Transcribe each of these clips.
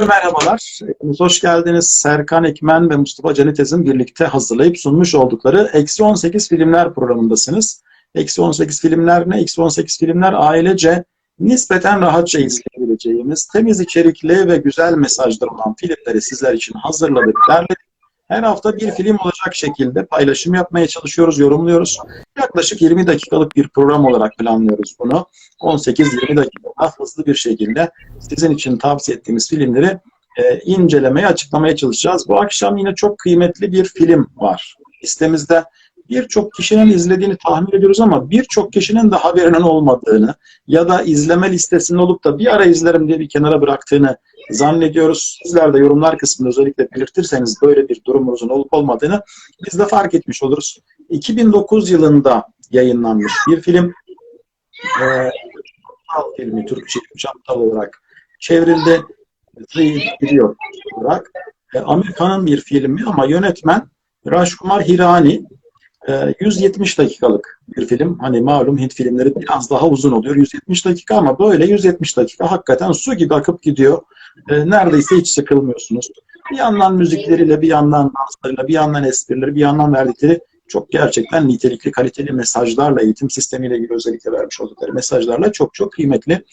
Merhabalar, hoş geldiniz. Serkan Ekmen ve Mustafa Canitez'in birlikte hazırlayıp sunmuş oldukları Eksi 18 Filmler programındasınız. Eksi 18 Filmler ne? Eksi 18 Filmler ailece nispeten rahatça izleyebileceğimiz, temiz içerikli ve güzel mesajlar olan filmleri sizler için hazırladık, derledik. Her hafta bir film olacak şekilde paylaşım yapmaya çalışıyoruz, yorumluyoruz. Yaklaşık 20 dakikalık bir program olarak planlıyoruz bunu. 18-20 dakika hızlı bir şekilde sizin için tavsiye ettiğimiz filmleri e, incelemeye, açıklamaya çalışacağız. Bu akşam yine çok kıymetli bir film var. Listemizde birçok kişinin izlediğini tahmin ediyoruz ama birçok kişinin de haberinin olmadığını ya da izleme listesinde olup da bir ara izlerim diye bir kenara bıraktığını zannediyoruz. Sizler de yorumlar kısmında özellikle belirtirseniz böyle bir durumunuzun olup olmadığını biz de fark etmiş oluruz. 2009 yılında yayınlanmış bir film. Ee, filmi Türkçe Çaptal olarak çevrildi. Idiot olarak. E, Amerika'nın bir filmi ama yönetmen Rajkumar Hirani. E, 170 dakikalık bir film. Hani malum Hint filmleri biraz daha uzun oluyor. 170 dakika ama böyle 170 dakika hakikaten su gibi akıp gidiyor. E, neredeyse hiç sıkılmıyorsunuz. Bir yandan müzikleriyle, bir yandan danslarıyla, bir yandan esprileri, bir yandan verdikleri çok gerçekten nitelikli, kaliteli mesajlarla, eğitim sistemiyle ilgili özellikle vermiş oldukları mesajlarla çok çok kıymetli.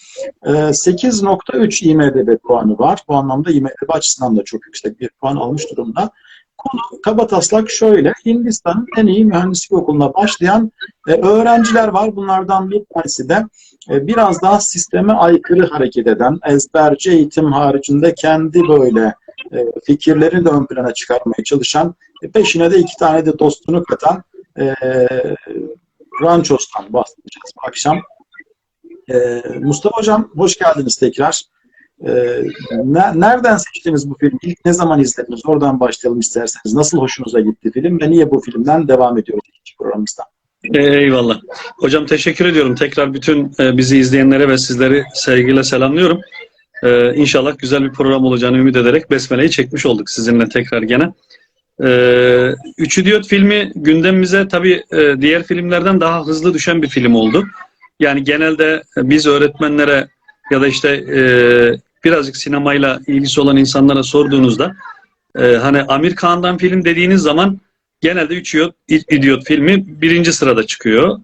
8.3 IMDB puanı var. Bu anlamda IMDB açısından da çok yüksek bir puan almış durumda. Konu kaba taslak şöyle. Hindistan'ın en iyi mühendislik okuluna başlayan e, öğrenciler var. Bunlardan bir tanesi de e, biraz daha sisteme aykırı hareket eden, ezberci eğitim haricinde kendi böyle e, fikirlerini de ön plana çıkarmaya çalışan, e, peşine de iki tane de dostunu katan e, Ranchos'tan bahsedeceğiz bu akşam. E, Mustafa Hocam hoş geldiniz tekrar. E, ne, nereden seçtiniz bu filmi? İlk ne zaman izlediniz? Oradan başlayalım isterseniz. Nasıl hoşunuza gitti film ve niye bu filmden devam ediyoruz ikinci programımızda? Eyvallah. Hocam teşekkür ediyorum. Tekrar bütün e, bizi izleyenlere ve sizleri sevgiyle selamlıyorum. Ee, inşallah güzel bir program olacağını ümit ederek Besmele'yi çekmiş olduk sizinle tekrar gene. Ee, Üç İdiot filmi gündemimize tabii e, diğer filmlerden daha hızlı düşen bir film oldu. Yani genelde biz öğretmenlere ya da işte e, birazcık sinemayla ilgisi olan insanlara sorduğunuzda e, hani Amir Kağan'dan film dediğiniz zaman genelde Üç İdiot filmi birinci sırada çıkıyor.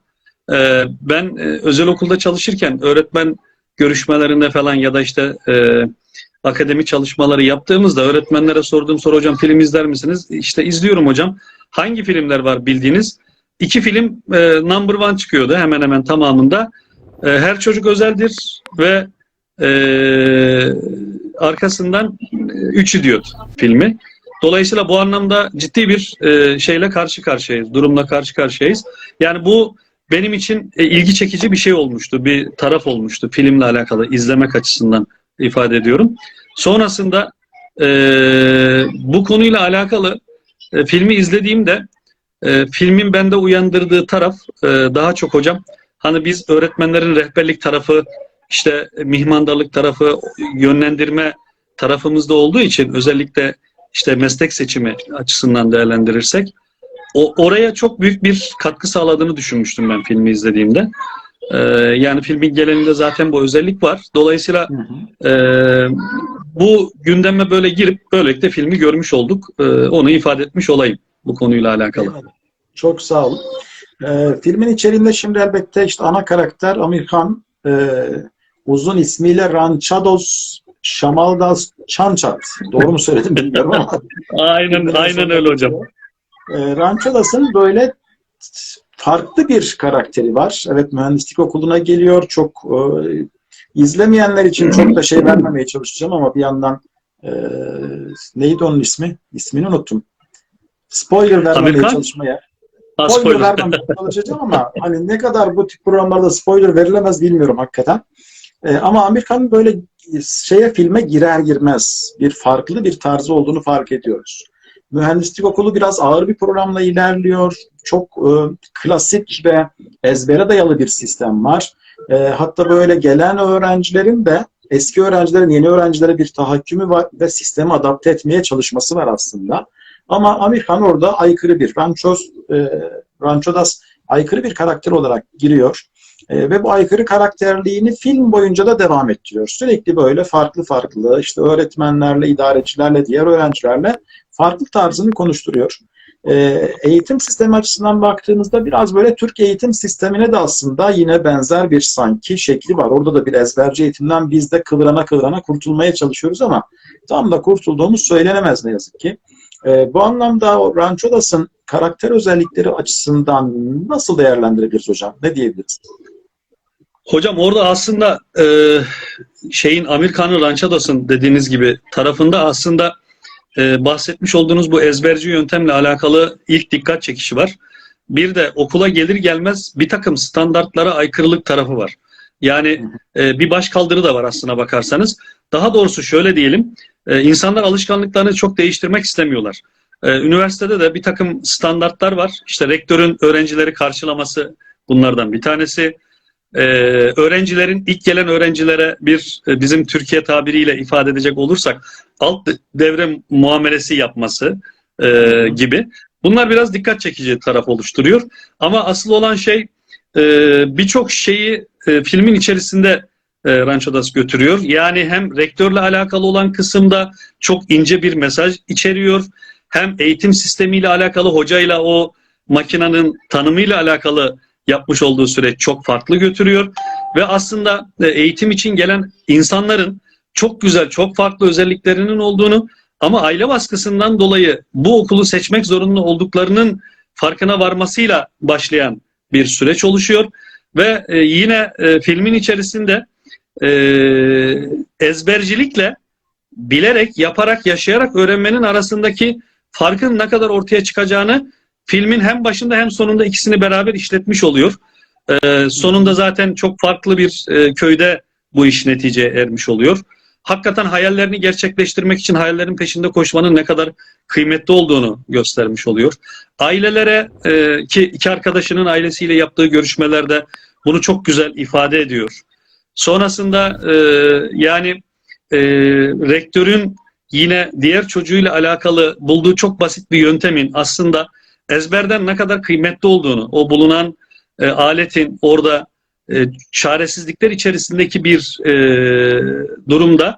E, ben e, özel okulda çalışırken öğretmen görüşmelerinde falan ya da işte e, akademi çalışmaları yaptığımızda öğretmenlere sorduğum soru hocam film izler misiniz? İşte izliyorum hocam. Hangi filmler var bildiğiniz? İki film e, number one çıkıyordu hemen hemen tamamında. E, Her Çocuk Özeldir ve e, arkasından e, Üç İdiot filmi. Dolayısıyla bu anlamda ciddi bir e, şeyle karşı karşıyayız, durumla karşı karşıyayız. Yani bu benim için e, ilgi çekici bir şey olmuştu, bir taraf olmuştu filmle alakalı izlemek açısından ifade ediyorum. Sonrasında e, bu konuyla alakalı e, filmi izlediğimde e, filmin bende uyandırdığı taraf e, daha çok hocam hani biz öğretmenlerin rehberlik tarafı işte mihmandarlık tarafı yönlendirme tarafımızda olduğu için özellikle işte meslek seçimi açısından değerlendirirsek o, oraya çok büyük bir katkı sağladığını düşünmüştüm ben filmi izlediğimde. Ee, yani filmin geleninde zaten bu özellik var. Dolayısıyla e, bu gündeme böyle girip böylelikle filmi görmüş olduk. E, onu ifade etmiş olayım bu konuyla alakalı. Çok sağ olun. Ee, filmin içeriğinde şimdi elbette işte ana karakter Amir Khan e, uzun ismiyle Ranchados Shamaldas Chanchat. Doğru mu söyledim bilmiyorum ama. aynen aynen öyle hocam. E, Ranchodas'ın böyle farklı bir karakteri var. Evet mühendislik okuluna geliyor. Çok e, izlemeyenler için çok da şey vermemeye çalışacağım ama bir yandan e, neydi onun ismi? İsmini unuttum. Spoiler vermemeye Amerikan? çalışmaya. Ha, Spoiler, spoiler. vermemeye çalışacağım ama hani ne kadar bu tip programlarda spoiler verilemez bilmiyorum hakikaten. E, ama Amerikan'ın böyle şeye filme girer girmez bir farklı bir tarzı olduğunu fark ediyoruz. Mühendislik okulu biraz ağır bir programla ilerliyor. Çok e, klasik ve ezbere dayalı bir sistem var. E, hatta böyle gelen öğrencilerin de eski öğrencilerin yeni öğrencilere bir tahakkümü var ve sistemi adapte etmeye çalışması var aslında. Ama Amerikan orada aykırı bir. Ranchos, e, Ranchodas aykırı bir karakter olarak giriyor. E, ve bu aykırı karakterliğini film boyunca da devam ettiriyor. Sürekli böyle farklı farklı işte öğretmenlerle, idarecilerle, diğer öğrencilerle farklı tarzını konuşturuyor. E, eğitim sistemi açısından baktığımızda biraz böyle Türk eğitim sistemine de aslında yine benzer bir sanki şekli var. Orada da bir ezberci eğitimden biz de kıvrana kıvrana kurtulmaya çalışıyoruz ama tam da kurtulduğumuz söylenemez ne yazık ki. E, bu anlamda o Ranchodas'ın karakter özellikleri açısından nasıl değerlendirebiliriz hocam? Ne diyebiliriz? Hocam orada aslında e, şeyin Amerikan'ın Ranchados'un dediğiniz gibi tarafında aslında e, bahsetmiş olduğunuz bu ezberci yöntemle alakalı ilk dikkat çekişi var. Bir de okula gelir gelmez bir takım standartlara aykırılık tarafı var. Yani e, bir baş kaldırı da var aslına bakarsanız. Daha doğrusu şöyle diyelim, e, insanlar alışkanlıklarını çok değiştirmek istemiyorlar. E, üniversitede de bir takım standartlar var. İşte rektörün öğrencileri karşılaması bunlardan bir tanesi. Ee, öğrencilerin ilk gelen öğrencilere bir e, bizim Türkiye tabiriyle ifade edecek olursak alt devre muamelesi yapması e, gibi. Bunlar biraz dikkat çekici taraf oluşturuyor. Ama asıl olan şey e, birçok şeyi filmin içerisinde e, götürüyor. Yani hem rektörle alakalı olan kısımda çok ince bir mesaj içeriyor. Hem eğitim sistemiyle alakalı hocayla o makinenin tanımıyla alakalı yapmış olduğu süreç çok farklı götürüyor ve aslında e, eğitim için gelen insanların çok güzel, çok farklı özelliklerinin olduğunu ama aile baskısından dolayı bu okulu seçmek zorunda olduklarının farkına varmasıyla başlayan bir süreç oluşuyor ve e, yine e, filmin içerisinde ezbercilikle bilerek, yaparak, yaşayarak öğrenmenin arasındaki farkın ne kadar ortaya çıkacağını filmin hem başında hem sonunda ikisini beraber işletmiş oluyor. Ee, sonunda zaten çok farklı bir e, köyde bu iş netice ermiş oluyor. Hakikaten hayallerini gerçekleştirmek için hayallerin peşinde koşmanın ne kadar kıymetli olduğunu göstermiş oluyor. Ailelere e, ki iki arkadaşının ailesiyle yaptığı görüşmelerde bunu çok güzel ifade ediyor. Sonrasında e, yani e, rektörün yine diğer çocuğuyla alakalı bulduğu çok basit bir yöntemin aslında ezberden ne kadar kıymetli olduğunu, o bulunan e, aletin orada e, çaresizlikler içerisindeki bir e, durumda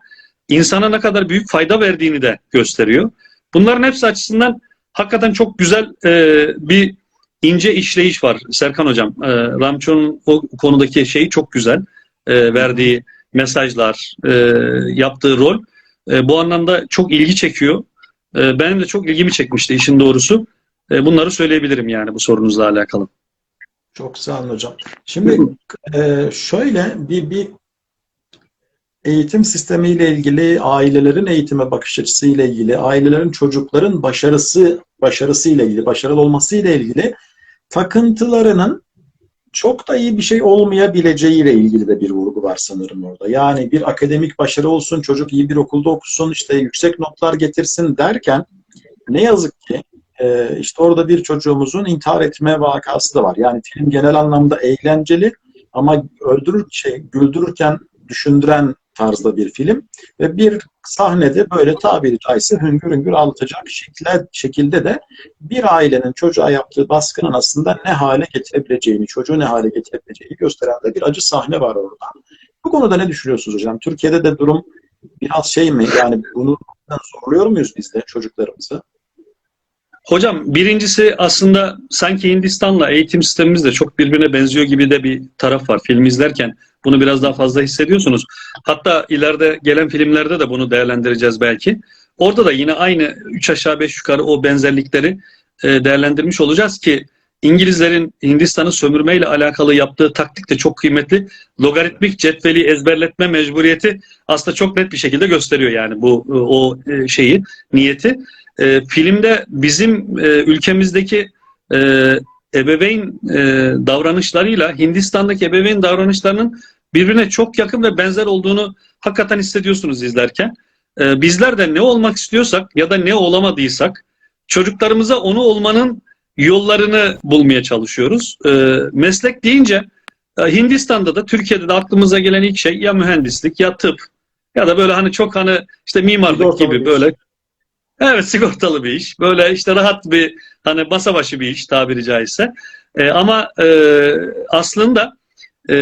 insana ne kadar büyük fayda verdiğini de gösteriyor. Bunların hepsi açısından hakikaten çok güzel e, bir ince işleyiş var Serkan Hocam. E, Ramço'nun o konudaki şeyi çok güzel. E, verdiği mesajlar, e, yaptığı rol e, bu anlamda çok ilgi çekiyor. E, benim de çok ilgimi çekmişti işin doğrusu. E, bunları söyleyebilirim yani bu sorunuzla alakalı. Çok sağ olun hocam. Şimdi e, şöyle bir, bir eğitim sistemiyle ilgili, ailelerin eğitime bakış açısı ile ilgili, ailelerin çocukların başarısı başarısı ile ilgili, başarılı olması ile ilgili takıntılarının çok da iyi bir şey olmayabileceği ile ilgili de bir vurgu var sanırım orada. Yani bir akademik başarı olsun, çocuk iyi bir okulda okusun, işte yüksek notlar getirsin derken ne yazık ki e, işte orada bir çocuğumuzun intihar etme vakası da var. Yani film genel anlamda eğlenceli ama öldürür şey güldürürken düşündüren tarzda bir film ve bir sahnede böyle tabiri caizse hüngür hüngür ağlatacak şekilde, şekilde de bir ailenin çocuğa yaptığı baskının aslında ne hale getirebileceğini, çocuğu ne hale getirebileceğini gösteren de bir acı sahne var orada. Bu konuda ne düşünüyorsunuz hocam? Türkiye'de de durum biraz şey mi? Yani bunu zorluyor muyuz biz de çocuklarımızı? Hocam birincisi aslında sanki Hindistan'la eğitim sistemimiz de çok birbirine benziyor gibi de bir taraf var. Film izlerken bunu biraz daha fazla hissediyorsunuz. Hatta ileride gelen filmlerde de bunu değerlendireceğiz belki. Orada da yine aynı 3 aşağı 5 yukarı o benzerlikleri e, değerlendirmiş olacağız ki İngilizlerin Hindistan'ı sömürmeyle alakalı yaptığı taktik de çok kıymetli. Logaritmik cetveli ezberletme mecburiyeti aslında çok net bir şekilde gösteriyor yani bu e, o e, şeyi, niyeti. Filmde bizim ülkemizdeki ebeveyn e, davranışlarıyla Hindistan'daki ebeveyn davranışlarının birbirine çok yakın ve benzer olduğunu hakikaten hissediyorsunuz izlerken. E, bizler de ne olmak istiyorsak ya da ne olamadıysak çocuklarımıza onu olmanın yollarını bulmaya çalışıyoruz. E, meslek deyince e, Hindistan'da da Türkiye'de de aklımıza gelen ilk şey ya mühendislik ya tıp ya da böyle hani çok hani işte mimarlık gibi böyle Evet sigortalı bir iş. Böyle işte rahat bir hani masa başı bir iş tabiri caizse. E, ama e, aslında e,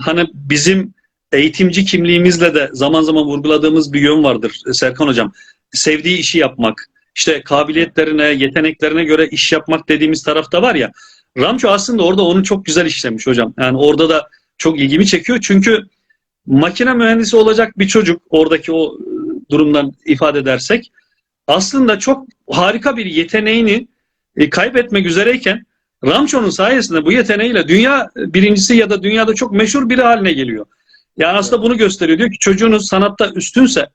hani bizim eğitimci kimliğimizle de zaman zaman vurguladığımız bir yön vardır Serkan Hocam. Sevdiği işi yapmak, işte kabiliyetlerine, yeteneklerine göre iş yapmak dediğimiz tarafta var ya. Ramço aslında orada onu çok güzel işlemiş hocam. Yani orada da çok ilgimi çekiyor. Çünkü makine mühendisi olacak bir çocuk oradaki o e, durumdan ifade edersek aslında çok harika bir yeteneğini e, kaybetmek üzereyken Ramço'nun sayesinde bu yeteneğiyle dünya birincisi ya da dünyada çok meşhur biri haline geliyor. Yani aslında bunu gösteriyor. Diyor ki çocuğunuz sanatta üstünse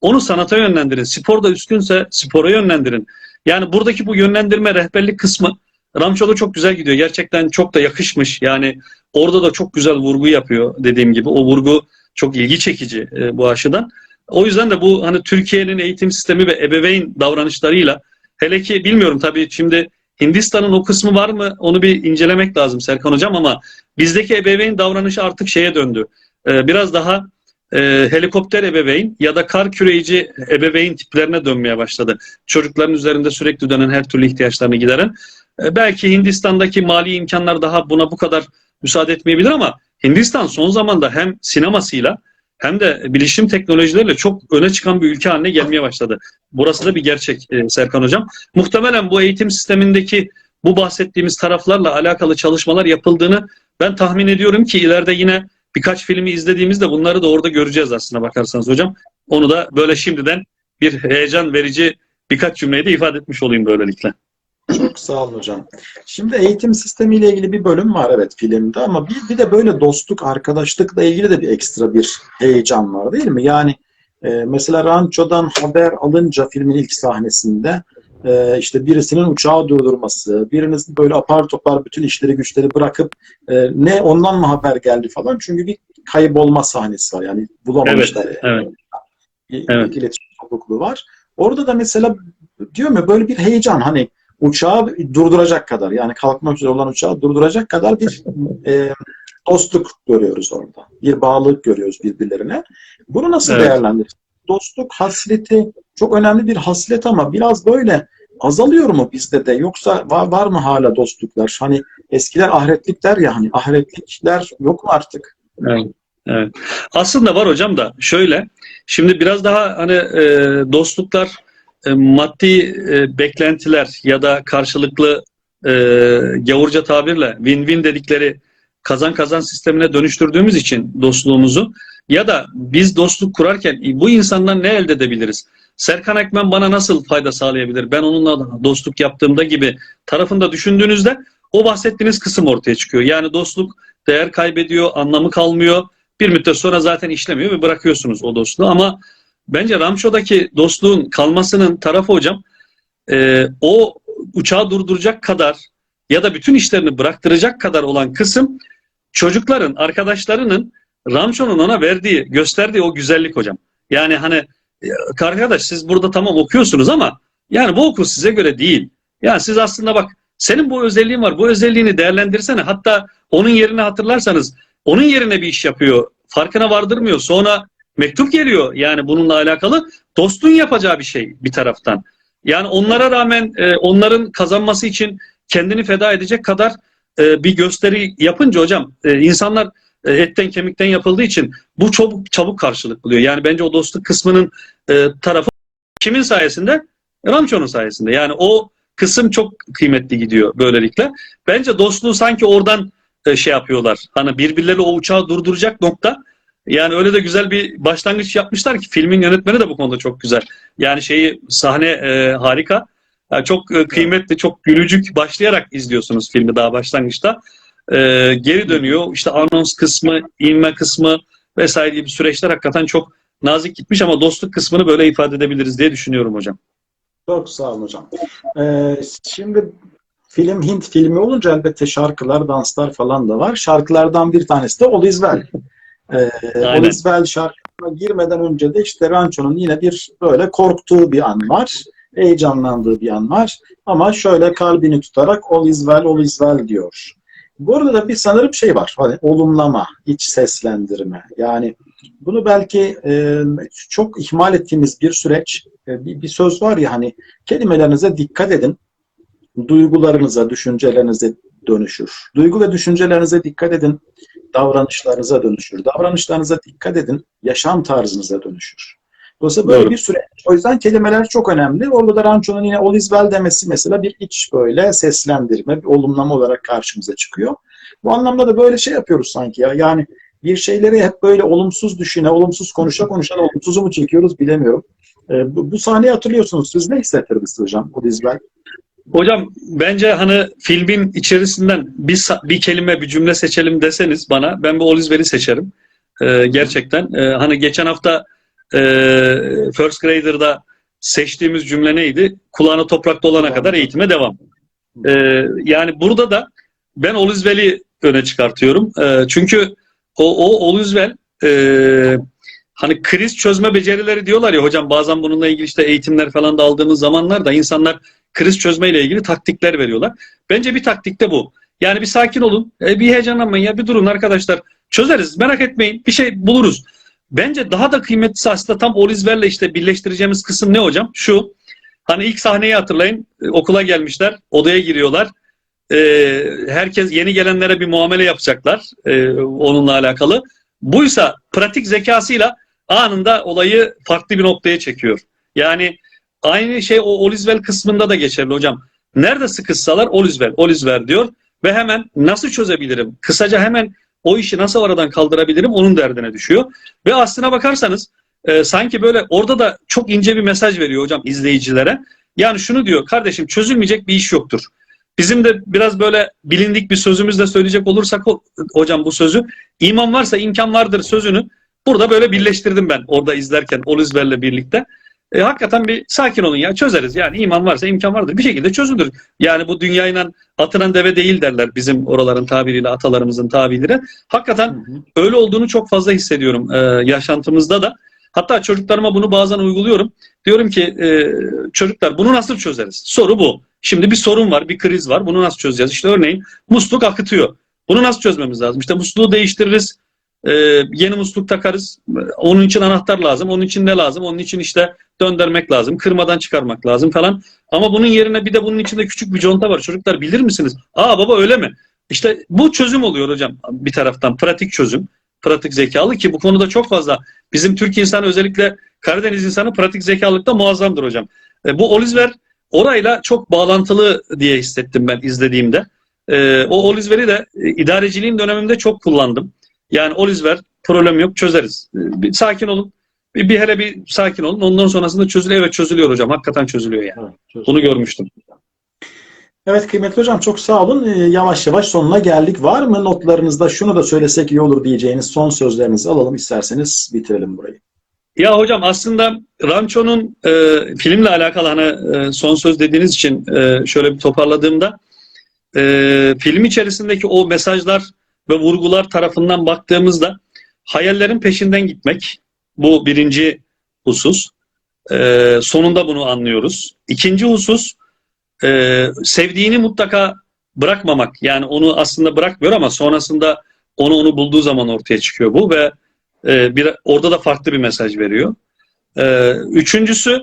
onu sanata yönlendirin. Sporda üstünse spora yönlendirin. Yani buradaki bu yönlendirme rehberlik kısmı Ramço'da çok güzel gidiyor. Gerçekten çok da yakışmış. Yani orada da çok güzel vurgu yapıyor dediğim gibi. O vurgu çok ilgi çekici e, bu aşıdan. O yüzden de bu hani Türkiye'nin eğitim sistemi ve ebeveyn davranışlarıyla hele ki bilmiyorum tabii şimdi Hindistan'ın o kısmı var mı onu bir incelemek lazım Serkan Hocam ama bizdeki ebeveyn davranışı artık şeye döndü. Ee, biraz daha e, helikopter ebeveyn ya da kar küreyici ebeveyn tiplerine dönmeye başladı. Çocukların üzerinde sürekli dönen her türlü ihtiyaçlarını gideren. E, belki Hindistan'daki mali imkanlar daha buna bu kadar müsaade etmeyebilir ama Hindistan son zamanda hem sinemasıyla hem de bilişim teknolojileriyle çok öne çıkan bir ülke haline gelmeye başladı. Burası da bir gerçek e, Serkan Hocam. Muhtemelen bu eğitim sistemindeki bu bahsettiğimiz taraflarla alakalı çalışmalar yapıldığını ben tahmin ediyorum ki ileride yine birkaç filmi izlediğimizde bunları da orada göreceğiz aslında bakarsanız hocam. Onu da böyle şimdiden bir heyecan verici birkaç cümleyi de ifade etmiş olayım böylelikle. Çok sağ olun hocam. Şimdi eğitim sistemiyle ilgili bir bölüm var evet filmde ama bir, bir de böyle dostluk, arkadaşlıkla ilgili de bir ekstra bir heyecan var değil mi? Yani e, mesela Rancho'dan haber alınca filmin ilk sahnesinde e, işte birisinin uçağı durdurması, biriniz böyle apar topar bütün işleri güçleri bırakıp e, ne ondan mı haber geldi falan çünkü bir kaybolma sahnesi var yani bulamamışlar. Evet, yani. evet. Bir Evet. iletişim kopukluğu var. Orada da mesela diyor mu böyle bir heyecan hani uçağı durduracak kadar yani kalkmak üzere olan uçağı durduracak kadar bir e, dostluk görüyoruz orada. Bir bağlılık görüyoruz birbirlerine. Bunu nasıl Evet. değerlendiririz? Dostluk hasleti çok önemli bir haslet ama biraz böyle azalıyor mu bizde de yoksa var, var mı hala dostluklar? Hani eskiler ahiretlik der ya hani ahiretlikler yok mu artık? Evet. evet. Aslında var hocam da şöyle. Şimdi biraz daha hani e, dostluklar e, maddi e, beklentiler ya da karşılıklı e, gavurca tabirle win-win dedikleri kazan kazan sistemine dönüştürdüğümüz için dostluğumuzu ya da biz dostluk kurarken bu insandan ne elde edebiliriz? Serkan Ekmen bana nasıl fayda sağlayabilir? Ben onunla dostluk yaptığımda gibi tarafında düşündüğünüzde o bahsettiğiniz kısım ortaya çıkıyor. Yani dostluk değer kaybediyor, anlamı kalmıyor. Bir müddet sonra zaten işlemiyor ve bırakıyorsunuz o dostluğu. Ama bence Ramşo'daki dostluğun kalmasının tarafı hocam e, o uçağı durduracak kadar ya da bütün işlerini bıraktıracak kadar olan kısım çocukların, arkadaşlarının Ramşo'nun ona verdiği, gösterdiği o güzellik hocam. Yani hani e, arkadaş siz burada tamam okuyorsunuz ama yani bu okul size göre değil. Yani siz aslında bak senin bu özelliğin var. Bu özelliğini değerlendirsene. Hatta onun yerine hatırlarsanız onun yerine bir iş yapıyor. Farkına vardırmıyor. Sonra mektup geliyor yani bununla alakalı. Dostun yapacağı bir şey bir taraftan. Yani onlara rağmen e, onların kazanması için kendini feda edecek kadar e, bir gösteri yapınca hocam e, insanlar e, etten kemikten yapıldığı için bu çok çabuk karşılık buluyor. Yani bence o dostluk kısmının e, tarafı kimin sayesinde? Ramço'nun sayesinde. Yani o kısım çok kıymetli gidiyor böylelikle. Bence dostluğu sanki oradan e, şey yapıyorlar. Hani birbirleri o uçağı durduracak nokta. Yani öyle de güzel bir başlangıç yapmışlar ki filmin yönetmeni de bu konuda çok güzel. Yani şeyi sahne e, harika. Yani çok e, kıymetli, çok gülücük başlayarak izliyorsunuz filmi daha başlangıçta. E, geri dönüyor. İşte anons kısmı, inme kısmı vesaire gibi süreçler hakikaten çok nazik gitmiş ama dostluk kısmını böyle ifade edebiliriz diye düşünüyorum hocam. Çok sağ olun hocam. Ee, şimdi film Hint filmi olunca elbette şarkılar, danslar falan da var. Şarkılardan bir tanesi de All Is Well. Ee, Aynen. Is Well şarkısına girmeden önce de işte Rancho'nun yine bir böyle korktuğu bir an var. Heyecanlandığı bir an var. Ama şöyle kalbini tutarak All Is Well, All Is Well diyor. Burada da bir sanırım şey var. Hani olumlama, iç seslendirme. Yani bunu belki e, çok ihmal ettiğimiz bir süreç. E, bir, bir söz var ya hani kelimelerinize dikkat edin. Duygularınıza, düşüncelerinize dönüşür. Duygu ve düşüncelerinize dikkat edin, davranışlarınıza dönüşür. Davranışlarınıza dikkat edin, yaşam tarzınıza dönüşür. Dolayısıyla böyle Doğru. bir süreç. O yüzden kelimeler çok önemli. Orada da Rancho'nun yine well demesi mesela bir iç böyle seslendirme, bir olumlama olarak karşımıza çıkıyor. Bu anlamda da böyle şey yapıyoruz sanki ya. Yani bir şeyleri hep böyle olumsuz düşüne, olumsuz konuşa konuşa olumsuzu mu çekiyoruz bilemiyorum. Ee, bu, bu sahneyi hatırlıyorsunuz. Siz ne hissettirdiniz size hocam? Well. Hocam bence hani filmin içerisinden bir, bir kelime bir cümle seçelim deseniz bana ben bu Olizber'i seçerim. Ee, gerçekten. Ee, hani geçen hafta e, First Grader'da seçtiğimiz cümle neydi? Kulağına toprak dolana kadar eğitime devam. Ee, yani burada da ben Olizber'i öne çıkartıyorum. Ee, çünkü o, o Olizber e, hani kriz çözme becerileri diyorlar ya hocam bazen bununla ilgili işte eğitimler falan da aldığımız zamanlarda insanlar kriz çözme ile ilgili taktikler veriyorlar. Bence bir taktik de bu. Yani bir sakin olun, e, bir heyecanlanmayın ya bir durun arkadaşlar. Çözeriz merak etmeyin bir şey buluruz. Bence daha da kıymetlisi aslında tam Olizver'le işte birleştireceğimiz kısım ne hocam? Şu hani ilk sahneyi hatırlayın E, okula gelmişler odaya giriyorlar. E, herkes yeni gelenlere bir muamele yapacaklar e, onunla alakalı. Buysa pratik zekasıyla anında olayı farklı bir noktaya çekiyor. Yani Aynı şey o Olizvel kısmında da geçerli hocam. Nerede sıkışsalar Olizvel, Olizver diyor ve hemen nasıl çözebilirim? Kısaca hemen o işi nasıl aradan kaldırabilirim onun derdine düşüyor. Ve aslına bakarsanız e, sanki böyle orada da çok ince bir mesaj veriyor hocam izleyicilere. Yani şunu diyor kardeşim çözülmeyecek bir iş yoktur. Bizim de biraz böyle bilindik bir sözümüzle söyleyecek olursak ho- hocam bu sözü iman varsa imkan vardır sözünü burada böyle birleştirdim ben orada izlerken Olizver'le birlikte. E, hakikaten bir sakin olun ya çözeriz. Yani iman varsa imkan vardır. Bir şekilde çözülür. Yani bu dünyayla atılan deve değil derler bizim oraların tabiriyle atalarımızın tabiriyle. Hakikaten öyle olduğunu çok fazla hissediyorum e, yaşantımızda da. Hatta çocuklarıma bunu bazen uyguluyorum. Diyorum ki e, çocuklar bunu nasıl çözeriz? Soru bu. Şimdi bir sorun var, bir kriz var. Bunu nasıl çözeceğiz? İşte örneğin musluk akıtıyor. Bunu nasıl çözmemiz lazım? İşte musluğu değiştiririz. E, yeni musluk takarız. Onun için anahtar lazım. Onun için ne lazım? Onun için işte döndürmek lazım. Kırmadan çıkarmak lazım falan. Ama bunun yerine bir de bunun içinde küçük bir conta var. Çocuklar bilir misiniz? Aa baba öyle mi? İşte bu çözüm oluyor hocam bir taraftan. Pratik çözüm. Pratik zekalı ki bu konuda çok fazla. Bizim Türk insanı özellikle Karadeniz insanı pratik zekalıkta muazzamdır hocam. E, bu Olizver orayla çok bağlantılı diye hissettim ben izlediğimde. E, o Olizver'i de idareciliğin döneminde çok kullandım. Yani Olizver problem yok çözeriz. E, bir sakin olun. Bir, bir hele bir sakin olun. Ondan sonrasında çözülüyor. Evet çözülüyor hocam. Hakikaten çözülüyor yani. Evet, çözüm. Bunu görmüştüm. Evet kıymetli hocam çok sağ olun. Ee, yavaş yavaş sonuna geldik. Var mı notlarınızda şunu da söylesek iyi olur diyeceğiniz son sözlerinizi alalım isterseniz bitirelim burayı. Ya hocam aslında Rancho'nun e, filmle alakalı hani e, son söz dediğiniz için e, şöyle bir toparladığımda e, film içerisindeki o mesajlar ve vurgular tarafından baktığımızda hayallerin peşinden gitmek bu birinci husus. E, sonunda bunu anlıyoruz. İkinci husus e, sevdiğini mutlaka bırakmamak. Yani onu aslında bırakmıyor ama sonrasında onu onu bulduğu zaman ortaya çıkıyor bu ve e, bir, orada da farklı bir mesaj veriyor. E, üçüncüsü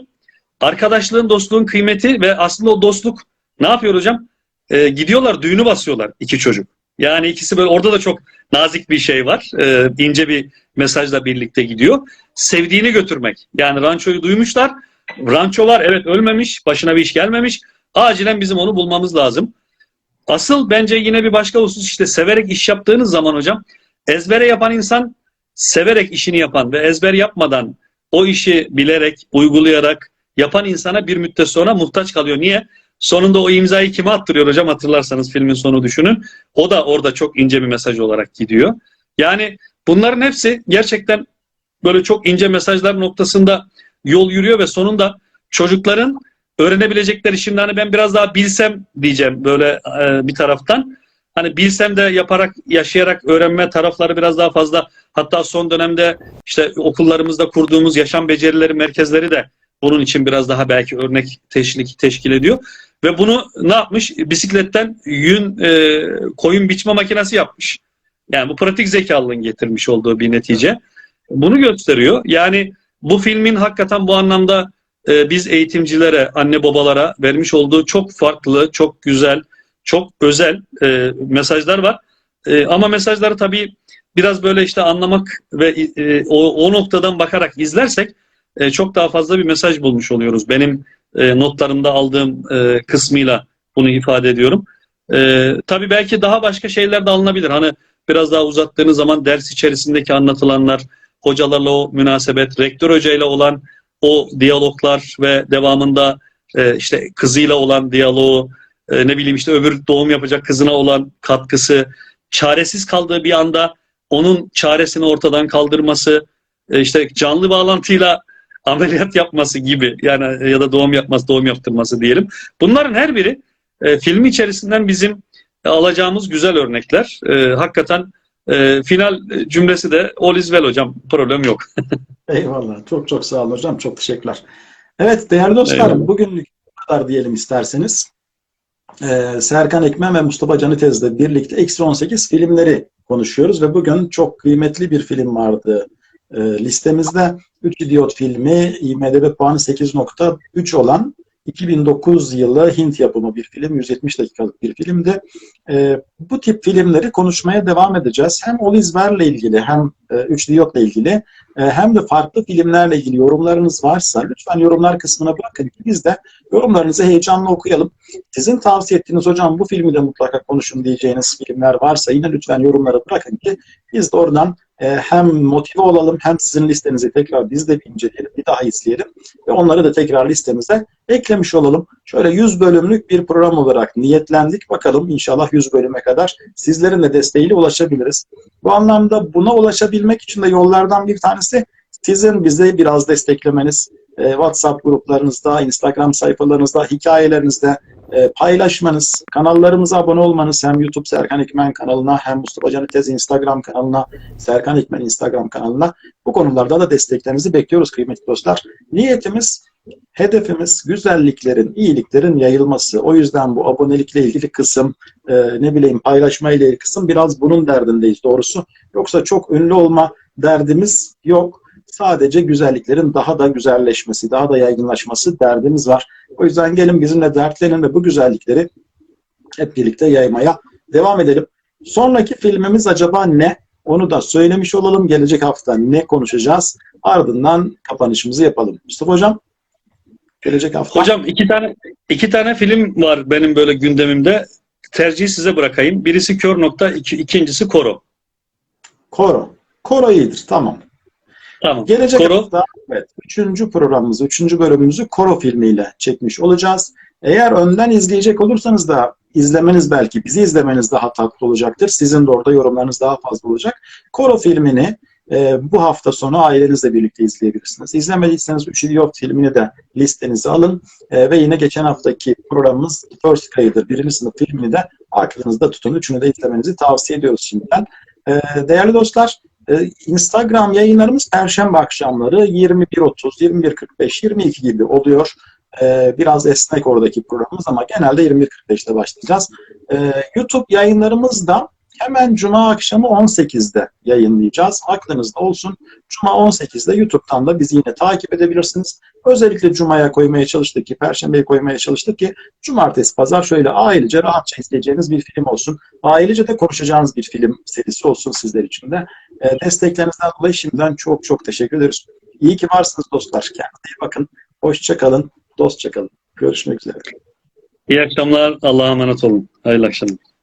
arkadaşlığın, dostluğun kıymeti ve aslında o dostluk ne yapıyor hocam? E, gidiyorlar düğünü basıyorlar iki çocuk. Yani ikisi böyle orada da çok nazik bir şey var. E, ince bir mesajla birlikte gidiyor. Sevdiğini götürmek. Yani rançoyu duymuşlar. Ranço var evet ölmemiş. Başına bir iş gelmemiş. Acilen bizim onu bulmamız lazım. Asıl bence yine bir başka husus işte severek iş yaptığınız zaman hocam ezbere yapan insan severek işini yapan ve ezber yapmadan o işi bilerek, uygulayarak yapan insana bir müddet sonra muhtaç kalıyor. Niye? Sonunda o imzayı kime attırıyor hocam hatırlarsanız filmin sonu düşünün. O da orada çok ince bir mesaj olarak gidiyor. Yani bunların hepsi gerçekten böyle çok ince mesajlar noktasında yol yürüyor ve sonunda çocukların öğrenebilecekleri şimdi hani ben biraz daha bilsem diyeceğim böyle e, bir taraftan. Hani bilsem de yaparak, yaşayarak öğrenme tarafları biraz daha fazla. Hatta son dönemde işte okullarımızda kurduğumuz yaşam becerileri merkezleri de bunun için biraz daha belki örnek teşkil, teşkil ediyor. Ve bunu ne yapmış? Bisikletten yün e, koyun biçme makinesi yapmış. Yani bu pratik zekalılığın getirmiş olduğu bir netice. Bunu gösteriyor. Yani bu filmin hakikaten bu anlamda e, biz eğitimcilere, anne babalara vermiş olduğu çok farklı, çok güzel, çok özel e, mesajlar var. E, ama mesajları tabii biraz böyle işte anlamak ve e, o, o noktadan bakarak izlersek e, çok daha fazla bir mesaj bulmuş oluyoruz. Benim e, notlarımda aldığım e, kısmıyla bunu ifade ediyorum. Tabii belki daha başka şeyler de alınabilir. Hani biraz daha uzattığınız zaman ders içerisindeki anlatılanlar, hocalarla o münasebet, rektör hocayla olan o diyaloglar ve devamında işte kızıyla olan diyaloğu, ne bileyim işte öbür doğum yapacak kızına olan katkısı, çaresiz kaldığı bir anda onun çaresini ortadan kaldırması, işte canlı bağlantıyla ameliyat yapması gibi yani ya da doğum yapması, doğum yaptırması diyelim. Bunların her biri e, film içerisinden bizim alacağımız güzel örnekler. E, hakikaten e, final cümlesi de all is well hocam. Problem yok. Eyvallah. Çok çok sağ olun hocam. Çok teşekkürler. Evet değerli dostlar Eyvallah. bugünlük bu kadar diyelim isterseniz. Ee, Serkan Ekmen ve Mustafa Canitez'le birlikte Eksi 18 filmleri konuşuyoruz ve bugün çok kıymetli bir film vardı e, listemizde. 3 İdiot filmi IMDb puanı 8.3 olan 2009 yılı Hint yapımı bir film, 170 dakikalık bir filmdi. Ee, bu tip filmleri konuşmaya devam edeceğiz. Hem Olizver'le ilgili hem e, Üç Idiot'la ilgili e, hem de farklı filmlerle ilgili yorumlarınız varsa lütfen yorumlar kısmına bırakın biz de yorumlarınızı heyecanla okuyalım. Sizin tavsiye ettiğiniz hocam bu filmi de mutlaka konuşun diyeceğiniz filmler varsa yine lütfen yorumlara bırakın ki biz de oradan e, hem motive olalım hem sizin listenizi tekrar biz de bir inceleyelim, bir daha izleyelim ve onları da tekrar listemize eklemiş olalım. Şöyle 100 bölümlük bir program olarak niyetlendik. Bakalım inşallah 100 bölüme kadar sizlerin de desteğiyle ulaşabiliriz. Bu anlamda buna ulaşabilmek için de yollardan bir tanesi sizin bize biraz desteklemeniz. E, WhatsApp gruplarınızda, Instagram sayfalarınızda, hikayelerinizde e, paylaşmanız, kanallarımıza abone olmanız hem YouTube Serkan Ekmen kanalına hem Mustafa Canitez Instagram kanalına, Serkan Ekmen Instagram kanalına bu konularda da desteklerinizi bekliyoruz kıymetli dostlar. Niyetimiz Hedefimiz güzelliklerin, iyiliklerin yayılması. O yüzden bu abonelikle ilgili kısım, e, ne bileyim paylaşma ile ilgili kısım biraz bunun derdindeyiz doğrusu. Yoksa çok ünlü olma derdimiz yok. Sadece güzelliklerin daha da güzelleşmesi, daha da yaygınlaşması derdimiz var. O yüzden gelin bizimle dertlenin ve bu güzellikleri hep birlikte yaymaya devam edelim. Sonraki filmimiz acaba ne? Onu da söylemiş olalım. Gelecek hafta ne konuşacağız? Ardından kapanışımızı yapalım. Mustafa Hocam, gelecek hafta. Hocam iki tane iki tane film var benim böyle gündemimde. Tercihi size bırakayım. Birisi Kör Nokta, iki, ikincisi Koro. Koro. Koro iyidir. Tamam. Tamam. Gelecek Koro. hafta evet, üçüncü programımızı, üçüncü bölümümüzü Koro filmiyle çekmiş olacağız. Eğer önden izleyecek olursanız da izlemeniz belki bizi izlemeniz daha tatlı olacaktır. Sizin de orada yorumlarınız daha fazla olacak. Koro filmini e, bu hafta sonu ailenizle birlikte izleyebilirsiniz. İzlemediyseniz 3 Idiot filmini de listenize alın. E, ve yine geçen haftaki programımız First Grader, birinci sınıf filmini de aklınızda tutun. Üçünü de izlemenizi tavsiye ediyoruz şimdiden. E, değerli dostlar, ee, Instagram yayınlarımız Perşembe akşamları 21.30, 21.45, 22 gibi oluyor. Ee, Biraz esnek oradaki programımız ama genelde 21.45'te başlayacağız. Ee, YouTube yayınlarımız da hemen Cuma akşamı 18'de yayınlayacağız. Aklınızda olsun. Cuma 18'de YouTube'dan da bizi yine takip edebilirsiniz. Özellikle Cuma'ya koymaya çalıştık ki, Perşembe'ye koymaya çalıştık ki Cumartesi, Pazar şöyle ailece rahatça izleyeceğiniz bir film olsun. Ailece de konuşacağınız bir film serisi olsun sizler için de. E, desteklerinizden dolayı şimdiden çok çok teşekkür ederiz. İyi ki varsınız dostlar. Kendinize iyi bakın. Hoşça kalın. Dostça kalın. Görüşmek üzere. İyi akşamlar. Allah'a emanet olun. Hayırlı akşamlar.